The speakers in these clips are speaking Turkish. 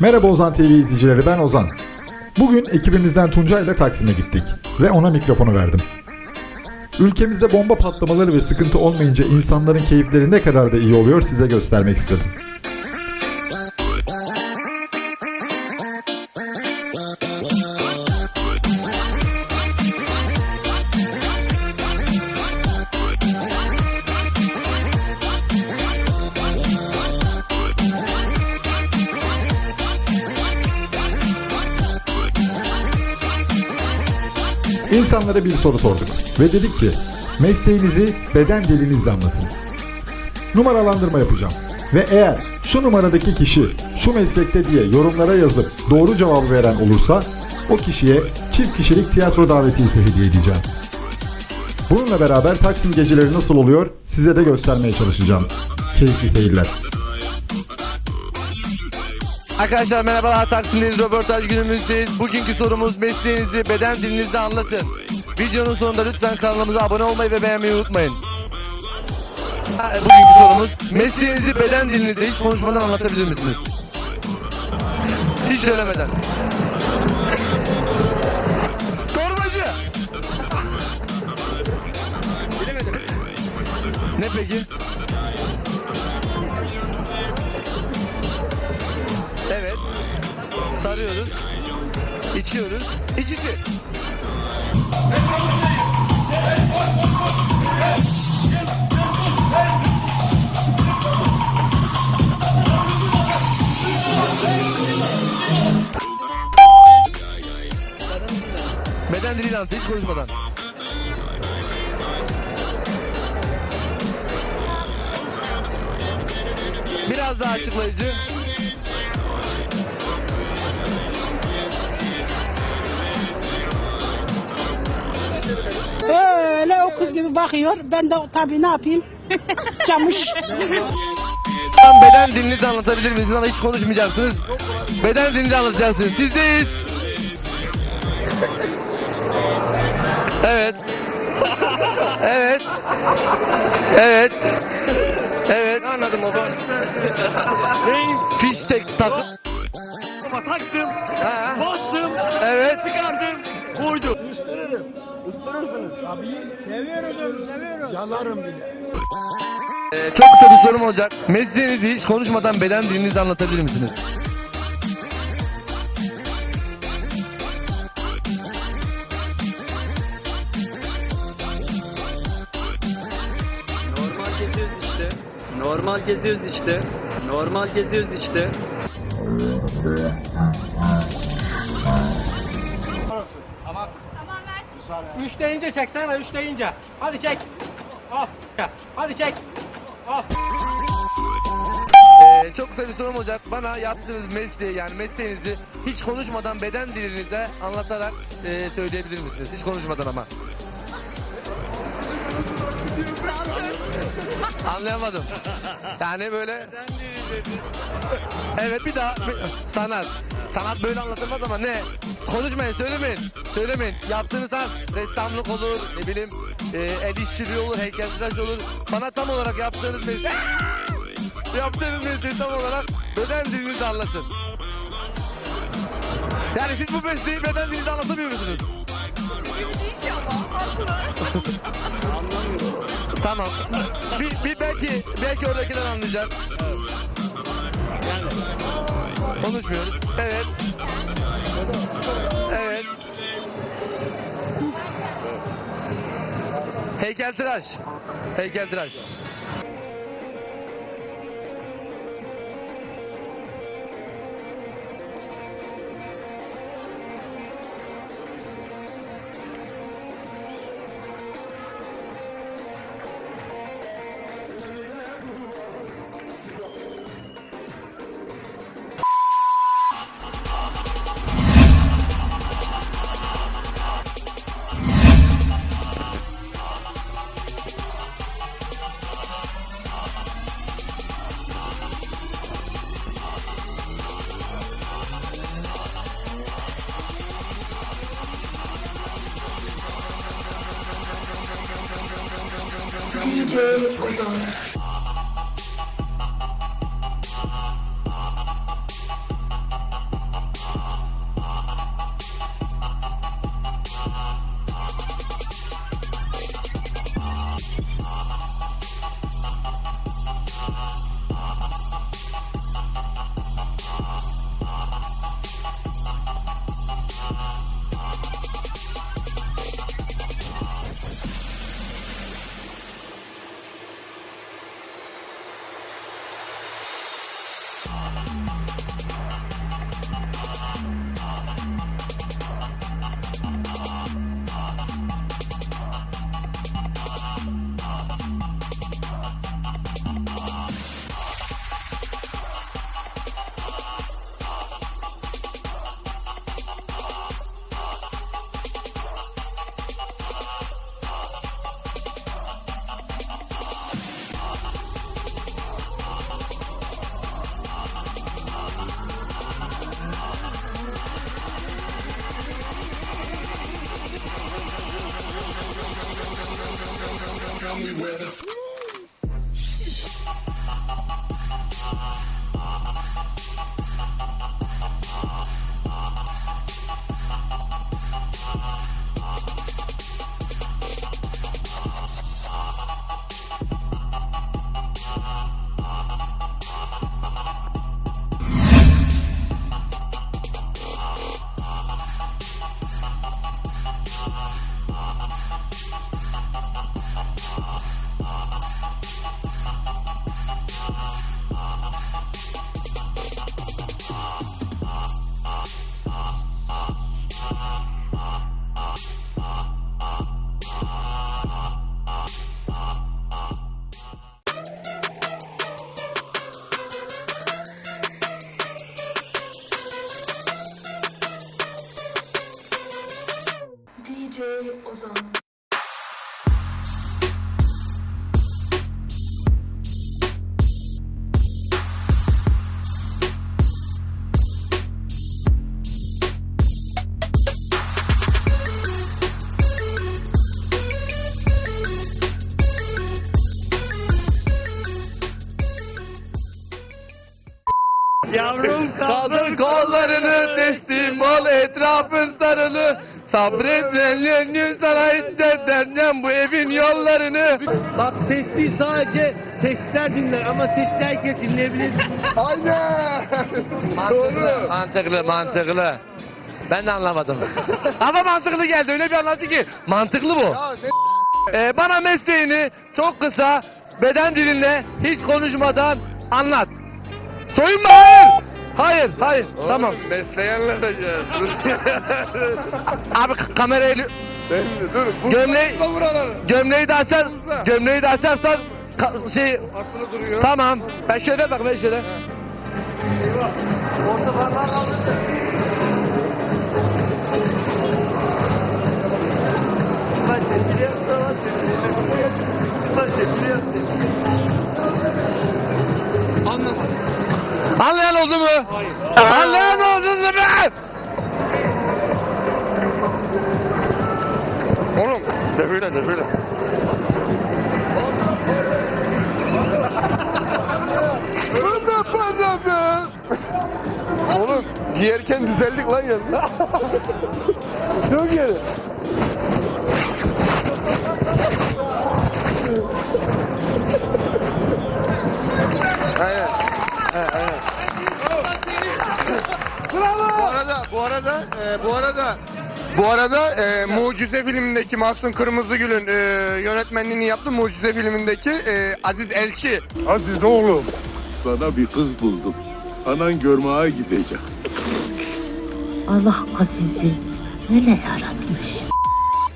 Merhaba Ozan TV izleyicileri ben Ozan. Bugün ekibimizden Tunca ile Taksim'e gittik ve ona mikrofonu verdim. Ülkemizde bomba patlamaları ve sıkıntı olmayınca insanların keyifleri ne kadar da iyi oluyor size göstermek istedim. İnsanlara bir soru sorduk ve dedik ki mesleğinizi beden dilinizle anlatın. Numaralandırma yapacağım ve eğer şu numaradaki kişi şu meslekte diye yorumlara yazıp doğru cevabı veren olursa o kişiye çift kişilik tiyatro davetiyesi hediye edeceğim. Bununla beraber Taksim geceleri nasıl oluyor size de göstermeye çalışacağım. Keyifli seyirler. Arkadaşlar merhabalar Taksim'deyiz röportaj günümüzdeyiz. Bugünkü sorumuz mesleğinizi beden dilinizde anlatın. Videonun sonunda lütfen kanalımıza abone olmayı ve beğenmeyi unutmayın. Bugünkü sorumuz mesleğinizi beden dilinizde hiç konuşmadan anlatabilir misiniz? Hiç söylemeden. Torbacı! Ne peki? Sarıyoruz. İçiyoruz. İç içi. Beden diliyle anlatı hiç konuşmadan. Biraz daha açıklayıcı. Bakıyor. Ben de tabii ne yapayım? Camış. Tam beden dilinizi anlatabilir misiniz ama hiç konuşmayacaksınız. Beden dilinizi anlatacaksınız. Sizdeyiz. Evet. Evet. Evet. Evet. Anladım o zaman. Neyin? Fiş tek takıp. Taktım. Bastım. Evet. Çıkardım. Koydum. Isırırım. Isırırsınız. Tabii. Seviyorum, seviyorum. Yalarım bile. Ee, çok kısa bir sorum olacak. Mesleğinizi hiç konuşmadan beden dilinizi anlatabilir misiniz? Normal geziyoruz işte. Normal geziyoruz işte. Normal geziyoruz işte. Üç deyince çeksene, üç deyince. Hadi çek. Al. Hadi çek. Al. Ee, çok kısa bir sorum olacak. Bana yaptığınız mesleği yani mesleğinizi hiç konuşmadan beden dilinizde anlatarak e, söyleyebilir misiniz? Hiç konuşmadan ama. Anlayamadım. Yani böyle... Evet bir daha. Bir- Sanat. Sanat böyle anlatılmaz ama ne? Konuşmayın, söylemeyin. Söylemeyin. Yaptığınız sanat ressamlık olur, ne bileyim e, el işçiliği olur, heykeltıraş olur. Bana tam olarak yaptığınız mesleği... Yaptığınız mesleği tam olarak beden dilinizle anlatın. Yani siz bu mesleği beden dilinizle anlatamıyor musunuz? tamam. Bir, bir belki belki oradakiler anlayacak. Konuşmuyoruz. Evet. Evet. Heykeltıraş. Heykeltıraş. 경제 보상 tell me where the f- DJ Ozan. Yavrum Kaldır kollarını teslim ol etrafın sarılı. Sabret ellerini sana hissettireceğim bu evin yollarını. Bak sesli sadece sesler dinler ama sesli herkes dinleyebilir. Aynen. Mantıklı, mantıklı, mantıklı. Ben de anlamadım. Ama mantıklı geldi. Öyle bir anlattı ki. Mantıklı bu. Ee, bana mesleğini çok kısa beden dilinde hiç konuşmadan anlat. Soyunma hayır. Hayır, hayır. tamam. Mesleği anlatacağız. Abi k- kamerayı dur. gömleği gömleği de açar. Gömleği de açarsan ka- şey Aklı duruyor. tamam. Ben şöyle bak ben şöyle. Anlayan oldu mu? Hayır. Anlayan oldu mu be? Oğlum de böyle de böyle. Oğlum giyerken düzeldik lan yanına. Çok iyi. Bu arada e, Mucize filmindeki Mahsun Kırmızıgül'ün e, yönetmenliğini yaptı. Mucize filmindeki e, Aziz Elçi. Aziz oğlum, sana bir kız buldum. Anan görmeye gidecek. Allah Aziz'i öyle yaratmış.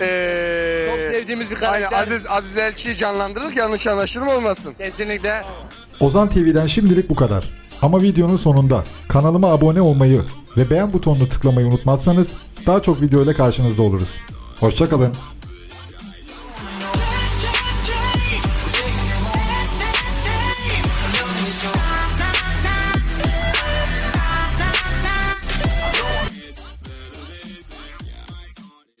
Ee, Çok sevdiğimiz bir Aynen karakter. Aziz, Aziz Elçi'yi canlandırırız yanlış anlaşılma olmasın. Kesinlikle. Ozan TV'den şimdilik bu kadar. Ama videonun sonunda kanalıma abone olmayı ve beğen butonunu tıklamayı unutmazsanız daha çok video ile karşınızda oluruz. Hoşçakalın.